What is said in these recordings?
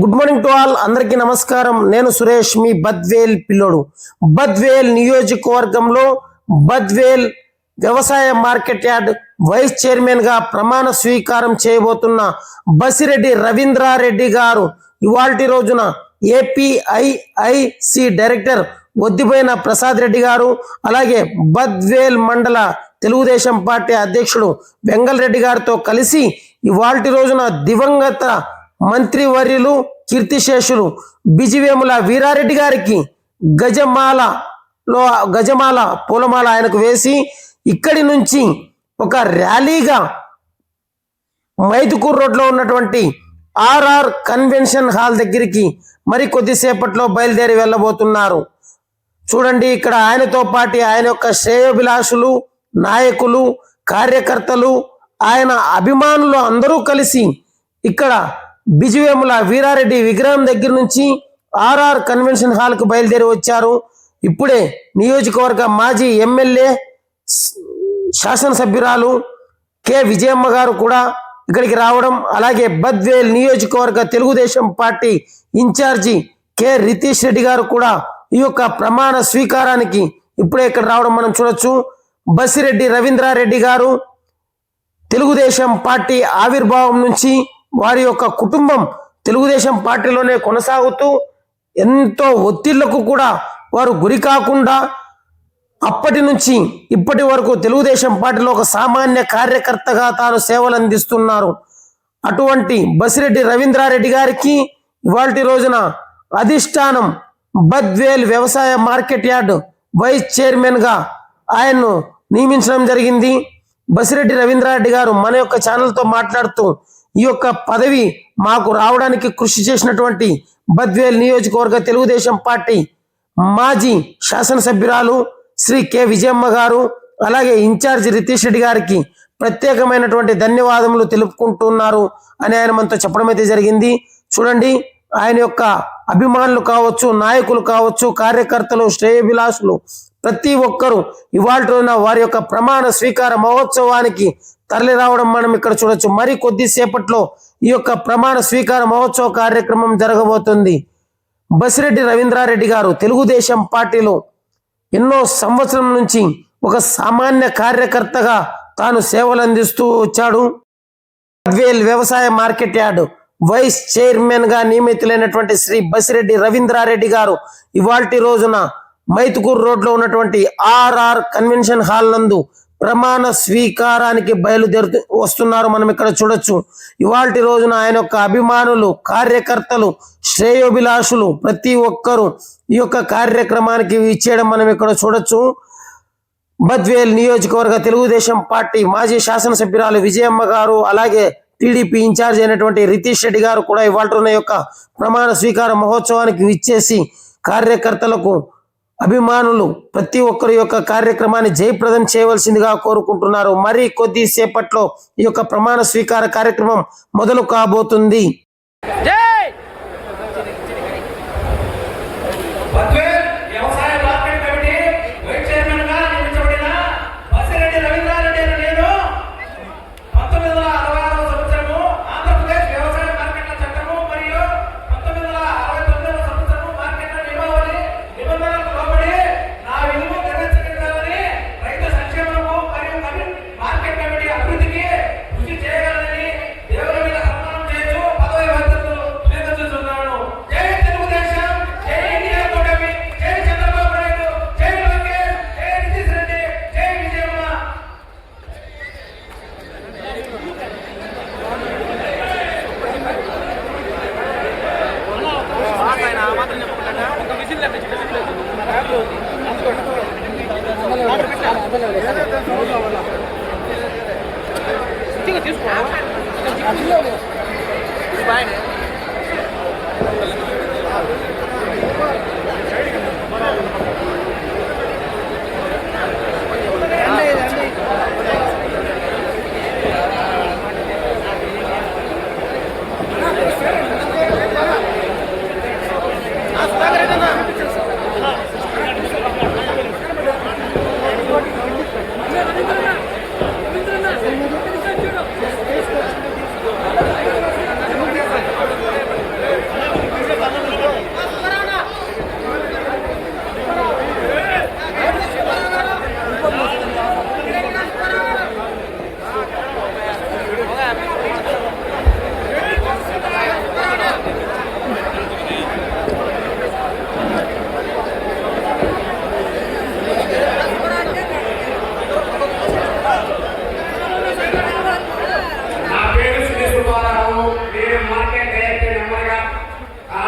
Good morning to all. అందరికీ నమస్కారం. నేను సురేష్ మీ బద్వేల్ పిల్లోడు. బద్వేల్ నియోజకవర్గంలో బద్వేల్ వ్యవసాయ మార్కెట్ యార్డ్ వైస్ చైర్మన్గా ప్రమాణ స్వీకారం చేయబోతున్న బసిరెడ్డి రవీంద్రారెడ్డి గారు ఇవాల్టి రోజున ఏపీఐఐసి డైరెక్టర్ ఒద్దిపోయిన ప్రసాద్ రెడ్డి గారు అలాగే బద్వేల్ మండల తెలుగుదేశం పార్టీ అధ్యక్షుడు వెంగల్ రెడ్డి గారితో కలిసి ఇవాల్టి రోజున దివంగత మంత్రివర్యులు కీర్తిశేషులు బిజివేముల వీరారెడ్డి గారికి గజమాలలో గజమాల పూలమాల ఆయనకు వేసి ఇక్కడి నుంచి ఒక ర్యాలీగా మైదుకూరు రోడ్లో ఉన్నటువంటి ఆర్ఆర్ కన్వెన్షన్ హాల్ దగ్గరికి మరి కొద్దిసేపట్లో బయలుదేరి వెళ్ళబోతున్నారు. చూడండి ఇక్కడ ఆయనతో పాటు ఆయన యొక్క శ్రేయోభిలాషులు నాయకులు కార్యకర్తలు ఆయన అభిమానులు అందరూ కలిసి ఇక్కడ బిజువేముల వీరారెడ్డి విగ్రహం దగ్గర నుంచి ఆర్ఆర్ కన్వెన్షన్ హాల్కు బయలుదేరి వచ్చారు. ఇప్పుడే నియోజకవర్గ మాజీ ఎమ్మెల్యే శాసనసభ్యురాలు కె. విజయమ్మ గారు కూడా ఇక్కడికి రావడం అలాగే బద్వేల్ నియోజకవర్గ Telugudesam party incharge K. Ritish Reddy garu కూడా ఈ యొక్క ప్రమాణ స్వీకారానికి ఇప్పుడే ఇక్కడ రావడం మనం చూడొచ్చు. బసిరెడ్డి రవీంద్రారెడ్డి గారు తెలుగుదేశం పార్టీ ఆవిర్భావం నుంచి వారి యొక్క కుటుంబం తెలుగుదేశం పార్టీలోనే కొనసాగుతూ ఎంతో ఒత్తిళ్ళకు కూడా వారు గురి కాకుండా అప్పటి నుంచి ఇప్పటి వరకు తెలుగుదేశం పార్టీలో ఒక సామాన్య కార్యకర్తగా తాను సేవలు అందిస్తున్నారు. అటువంటి బసిరెడ్డి రవీంద్రారెడ్డి గారికి ఇవాళ రోజున అధిష్టానం బద్వేల్ వ్యవసాయ మార్కెట్ యార్డ్ వైస్ చైర్మన్గా ఆయన్ను నియమించడం జరిగింది. బసిరెడ్డి రవీంద్రారెడ్డి గారు మన యొక్క ఛానల్తో మాట్లాడుతూ ఈ యొక్క పదవి మాకు రావడానికి కృషి చేసినటువంటి బద్వేల్ నియోజకవర్గ తెలుగుదేశం పార్టీ మాజీ శాసనసభ్యురాలు శ్రీ కె విజయమ్మ గారు అలాగే ఇన్ఛార్జ్ రితీష్ రెడ్డి గారికి ప్రత్యేకమైనటువంటి ధన్యవాదములు తెలుపుకుంటున్నారు అని ఆయన మనతో చెప్పడం అయితే జరిగింది. చూడండి ఆయన యొక్క అభిమానులు కావచ్చు నాయకులు కావచ్చు కార్యకర్తలు శ్రేయభిలాషులు ప్రతి ఒక్కరూ ఇవాళ వారి యొక్క ప్రమాణ స్వీకార మహోత్సవానికి తరలి రావడం మనం ఇక్కడ చూడొచ్చు. మరి కొద్దిసేపట్లో ఈ యొక్క ప్రమాణ స్వీకార మహోత్సవ కార్యక్రమం జరగబోతుంది. బసిరెడ్డి రవీంద్రారెడ్డి గారు తెలుగుదేశం పార్టీలో ఎన్నో సంవత్సరం నుంచి ఒక సామాన్య కార్యకర్తగా తాను సేవలు అందిస్తూ వచ్చాడు. పద్వేల్ వ్యవసాయ మార్కెట్ యార్డ్ వైస్ చైర్మన్గా నియమితులైనటువంటి శ్రీ బసిరెడ్డి రవీంద్రారెడ్డి గారు ఇవాల్టి రోజున మైతుకూరు రోడ్లో ఉన్నటువంటి ఆర్ఆర్ కన్వెన్షన్ హాల్ నందు ప్రమాణ స్వీకారానికి బయలుదేరుతూ వస్తున్నారు. మనం ఇక్కడ చూడొచ్చు. ఇవాటి రోజున ఆయన యొక్క అభిమానులు కార్యకర్తలు శ్రేయోభిలాషులు ప్రతి ఒక్కరూ ఈ యొక్క కార్యక్రమానికి ఇచ్చేయడం మనం ఇక్కడ చూడొచ్చు. బద్వేల్ నియోజకవర్గ తెలుగుదేశం పార్టీ మాజీ శాసనసభ్యురాలు విజయమ్మ గారు అలాగే టీడీపీ ఇన్ఛార్జ్ అయినటువంటి రితీష్ రెడ్డి గారు కూడా ఇవాళ యొక్క ప్రమాణ స్వీకార మహోత్సవానికి విచ్చేసి కార్యకర్తలకు అభిమానులు ప్రతి ఒక్కరి యొక్క కార్యక్రమాన్ని జయప్రదం చేయవలసిందిగా కోరుకుంటున్నారు. మరి కొద్దిసేపట్లో ఈ యొక్క ప్రమాణ స్వీకార కార్యక్రమం మొదలు కాబోతుంది. జై 这个挺爽啊这个不一样百二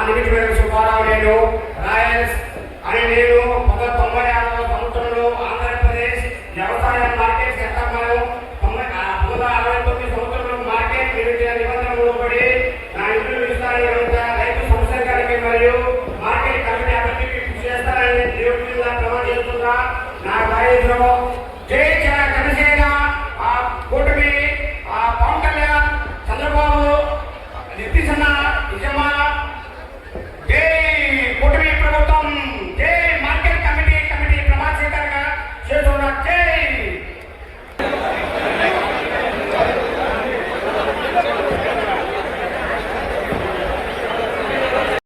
ఆ నిమిటి సుబ్బారావు నేను రాయల్స్ అని నేను పంతొమ్మిది తొంభై ఆరవ సంవత్సరంలో ఆంధ్రప్రదేశ్ వ్యవసాయ మార్కెట్ చట్టంలో తొంభై పంతొమ్మిది అరవై తొమ్మిది సంవత్సరంలో మార్కెట్ నిబంధనలు పడి నా ఇంటి విస్తారణ కనుక రైతు సంక్షేమానికి మరియు మార్కెట్ కమిటీ అభివృద్ధికి కృషి చేస్తానని దేవుడి చేస్తున్నా నా